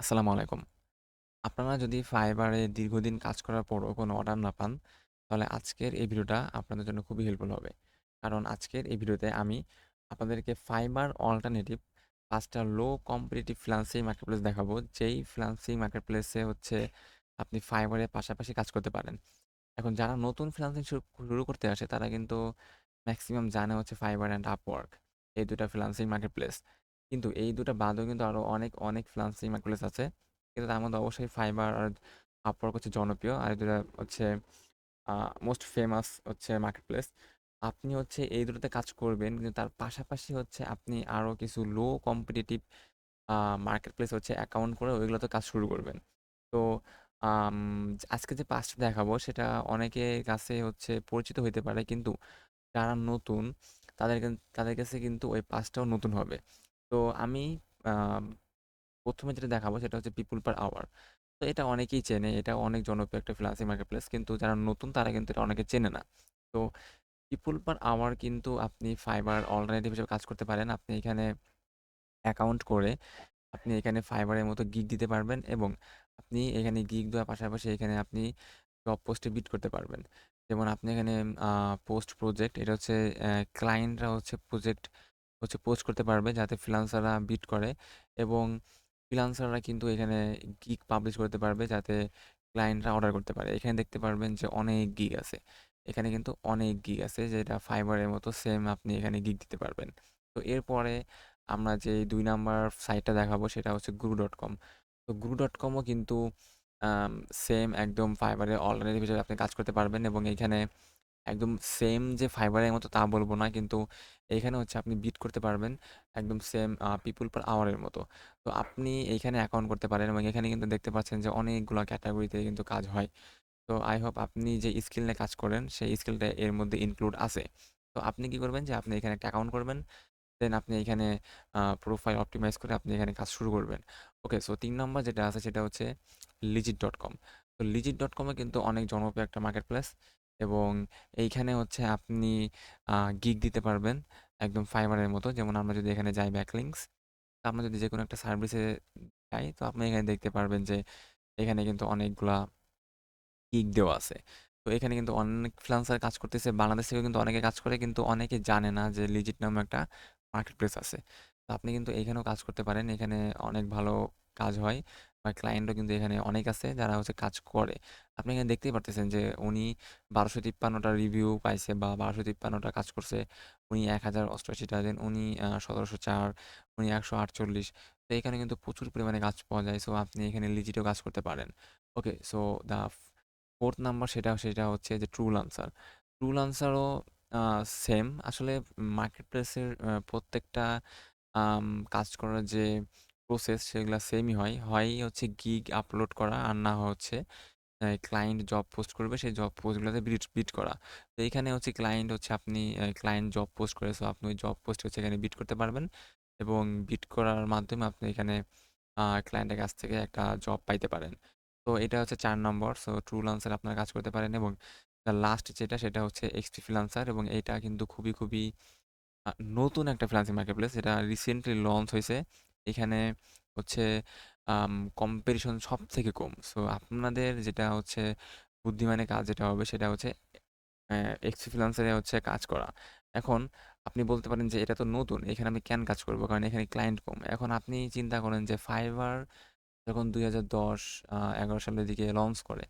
আসসালামু আলাইকুম। আপনারা যদি এ দীর্ঘদিন কাজ করার পরও কোনো অর্ডার না পান, তাহলে আজকের এই ভিডিওটা আপনাদের জন্য খুবই হেল্পফুল হবে। কারণ আজকের এই ভিডিওতে আমি আপনাদেরকে ফাইবার অল্টারনেটিভ ৫ টা লো কম্পিটিটিভ ফ্রিল্যান্সিং মার্কেটপ্লেস দেখাবো। যেই ফ্রিল্যান্সিং মার্কেটপ্লেসে হচ্ছে আপনি এর পাশাপাশি কাজ করতে পারেন। এখন যারা নতুন ফ্রিল্যান্সিং শুরু করতে আসে তারা কিন্তু ম্যাক্সিমাম জানে হচ্ছে ফাইবার অ্যান্ড Upwork এই ২ টা ফ্রিল্যান্সিং মার্কেটপ্লেস। কিন্তু এই ২ টা বাদেও কিন্তু আরও অনেক, অনেক ফ্রিল্যান্সিং মার্কেটপ্লেস আছে। কিন্তু তার মধ্যে অবশ্যই ফাইবার আর Upwork হচ্ছে জনপ্রিয়। আর এই ২ টা হচ্ছে মোস্ট ফেমাস হচ্ছে মার্কেটপ্লেস। আপনি হচ্ছে এই দুটোতে কাজ করবেন কিন্তু তার পাশাপাশি হচ্ছে আপনি আরও কিছু লো কম্পিটিটিভ আ মার্কেটপ্লেস হচ্ছে অ্যাকাউন্ট করে ওইগুলোতে কাজ শুরু করবেন। তো আজকে যে ৫ টা দেখাবো সেটা অনেকে কাছে হচ্ছে পরিচিত হইতে পারে। কিন্তু যারা নতুন তাদের তাদের কাছে কিন্তু ওই ৫ টাও নতুন হবে। তো আমি আ ১ম এ যেটা দেখাবো সেটা হচ্ছে পিপল পার আওয়ার। তো এটা অনেকেই চেনে। এটা অনেক জনপ্রিয় একটা ফ্রিল্যান্সিং মার্কেটপ্লেস। কিন্তু যারা নতুন তারা কিন্তু এটা অনেকে চেনে না। তো পিপল পার আওয়ার কিন্তু আপনি Fiverr অল্টারনেটিভ হিসেবে কাজ করতে পারেন। আপনি এখানে অ্যাকাউন্ট করে আপনি এখানে এর মতো গিগ দিতে পারবেন এবং আপনি এখানে গিগ দেওয়ার পাশাপাশি এখানে আপনি জব পোস্টে বিড করতে পারবেন। যেমন আপনি এখানে পোস্ট প্রজেক্ট এটা হচ্ছে ক্লায়েন্টরা হচ্ছে প্রজেক্ট হচ্ছে পোস্ট করতে পারবে যাতে ফ্রিল্যান্সাররা বিট করে এবং ফ্রিল্যান্সাররা কিন্তু এখানে গিগ পাবলিশ করতে পারবে যাতে ক্লায়েন্টরা অর্ডার করতে পারে। এখানে দেখতে পারবেন যে অনেক গিগ আছে। এখানে কিন্তু অনেক গিগ আছে যেটা ফাইবারের মতো সেম আপনি এখানে গিগ দিতে পারবেন। তো এরপরে আমরা যেই দুই নাম্বার সাইটটা দেখাবো সেটা হচ্ছে গুরু ডট কম তো গুরু ডট কমও কিন্তু সেম একদম Fiverr অলরেডি হিসেবে আপনি কাজ করতে পারবেন এবং এইখানে একদম সেম যে ফাইবারের মতো তা বলব না। কিন্তু এইখানে হচ্ছে আপনি বিট করতে পারবেন একদম সেম পিপল পার আওয়ারের মতো। তো আপনি এইখানে অ্যাকাউন্ট করতে পারেন এবং এখানে কিন্তু দেখতে পাচ্ছেন যে অনেকগুলা ক্যাটাগরিতে কিন্তু কাজ হয়। তো আই হোপ আপনি যে স্কিল নিয়ে কাজ করেন, সেই স্কিলটা এর মধ্যে ইনক্লুড আছে। তো আপনি কি করবেন যে আপনি এখানে একটা অ্যাকাউন্ট করবেন। দেন আপনি এখানে প্রোফাইল অপটিমাইজ করে আপনি এখানে কাজ শুরু করবেন। ওকে সো তিন নম্বর যেটা আছে সেটা হচ্ছে লিজিট ডট কম তো লিজিট ডট এ কিন্তু অনেক জনপ্রিয় একটা মার্কেটপ্লেস এবং এইখানে হচ্ছে আপনি গিগ দিতে পারবেন একদম ফাইবারের মতো। যেমন আমরা যদি এখানে যাই ব্যাকলিংকস, আমরা যদি যে কোনো একটা সার্ভিসে যাই তো আপনি এখানে দেখতে পারবেন যে এখানে কিন্তু অনেকগুলা গিগ দেওয়া আছে। তো এখানে কিন্তু অনেক ফ্রিল্যান্সার কাজ করতেছে। বাংলাদেশ থেকেও কিন্তু অনেকে কাজ করে কিন্তু অনেকে জানে না যে লিজিট নামে একটা মার্কেটপ্লেস আছে। তো আপনি কিন্তু এখানেও কাজ করতে পারেন। এখানে অনেক ভালো কাজ হয়। বা ক্লায়েন্টও কিন্তু এখানে অনেক আছে যারা হচ্ছে কাজ করে। আপনি এখানে দেখতেই পারতেছেন যে উনি বারোশো তিপ্পান্নটা রিভিউ পাইছে বা বারোশো তিপ্পান্নটা কাজ করছে। উনি ১০৮৮ টা দেন, উনি সতেরোশো চার, উনি ১৪৮। তো এখানে কিন্তু প্রচুর পরিমাণে কাজ পাওয়া যায়। সো আপনি এখানে লিজিটেও কাজ করতে পারেন। Okay so the fourth number সেটা সেটা হচ্ছে যে ট্রুলান্সার। ট্রুলান্সারও আ সেম আসলে মার্কেটপ্লেসের আ, প্রত্যেকটা কাজ করার যে প্রসেস সেগুলো সেমই হয়। হয় হচ্ছে গিগ আপলোড করা আর না হচ্ছে ক্লায়েন্ট জব পোস্ট করবে সেই জব পোস্টগুলোতে বিড বিড করা। তো এখানে হচ্ছে ক্লায়েন্ট হচ্ছে আপনি ক্লায়েন্ট জব পোস্ট করে সো আপনি ওই জব পোস্ট হচ্ছে এখানে বিড করতে পারবেন এবং বিড করার মাধ্যমে আপনি এখানে ক্লায়েন্টের কাছ থেকে একটা জব পাইতে পারেন। তো এটা হচ্ছে চার নম্বর। সো ট্রুলান্সার আপনার কাজ করতে পারেন এবং লাস্ট যেটা সেটা হচ্ছে এক্সপি ফ্রিল্যান্সার এবং এটা কিন্তু খুবই, খুবই নতুন একটা ফ্রিলান্সিং মার্কেট প্লেস এটা রিসেন্টলি লঞ্চ হইছে। এখানে হচ্ছে কম্পিটিশন সব থেকে কম। সো আপনাদের যেটা হচ্ছে বুদ্ধিমানের কাজ যেটা হবে সেটা হচ্ছে ফ্রিল্যান্সারে হচ্ছে কাজ করা। এখন আপনি বলতে পারেন যে এটা তো নতুন। এখানে আমি কেন কাজ করব কারণ এখানে ক্লায়েন্ট কম। এখন আপনি চিন্তা করেন যে ফাইবার যখন দুই হাজার দশ এগারো সালের দিকে লঞ্চ করে,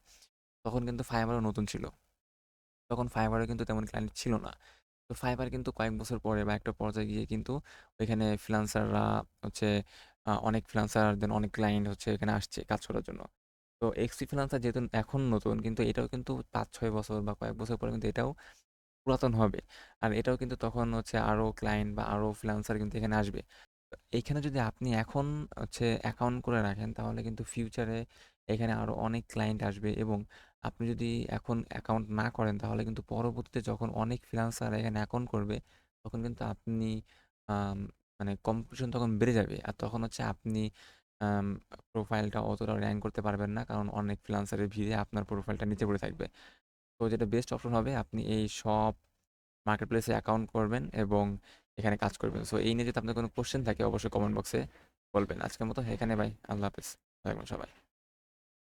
তখন কিন্তু ফাইবারও নতুন ছিল। তখন ফাইবারও কিন্তু তেমন ক্লায়েন্ট ছিল না। তো Fiverr কিন্তু কয়েক বছর পরে বা একটা পর্যায়ে গিয়ে কিন্তু ওইখানে ফ্রিল্যান্সাররা হচ্ছে অনেক ফ্রিল্যান্সার দেন অনেক ক্লায়েন্ট হচ্ছে এখানে আসছে কাজ করার জন্য। তো এক্সপি ফ্রিল্যান্সার যেহেতু এখন নতুন কিন্তু এটাও কিন্তু ৫-৬ বছর বা কয়েক বছর পরে কিন্তু এটাও পুরাতন হবে। আর এটাও কিন্তু তখন হচ্ছে আরও ক্লায়েন্ট বা আরও ফ্রিল্যান্সার কিন্তু এখানে আসবে। তো এইখানে যদি আপনি এখন হচ্ছে অ্যাকাউন্ট করে রাখেন তাহলে কিন্তু ফিউচারে এখানে আরও অনেক ক্লায়েন্ট আসবে এবং আপনি যদি এখন অ্যাকাউন্ট না করেন, তাহলে কিন্তু পরবর্তীতে যখন অনেক ফ্রিল্যান্সার এখানে অ্যাকাউন্ট করবে, তখন কিন্তু আপনি মানে কম্পিটিশন তখন বেড়ে যাবে। আর তখন হচ্ছে আপনি প্রোফাইলটা অতটা র্যাঙ্ক করতে পারবেন না। কারণ অনেক ফ্রিল্যান্সারের ভিড়ে আপনার প্রোফাইলটা নিচে পড়ে থাকবে। তো যেটা বেস্ট অপশন হবে, আপনি এই সব মার্কেটপ্লেসে অ্যাকাউন্ট করবেন এবং এখানে কাজ করবেন। সো এই নিয়ে যদি আপনার কোনো কোয়েশ্চেন থাকে, অবশ্যই কমেন্ট বক্সে বলবেন। আজকের মতো এখানে ভাই, আল্লাহ হাফিজ থাকবেন সবাই।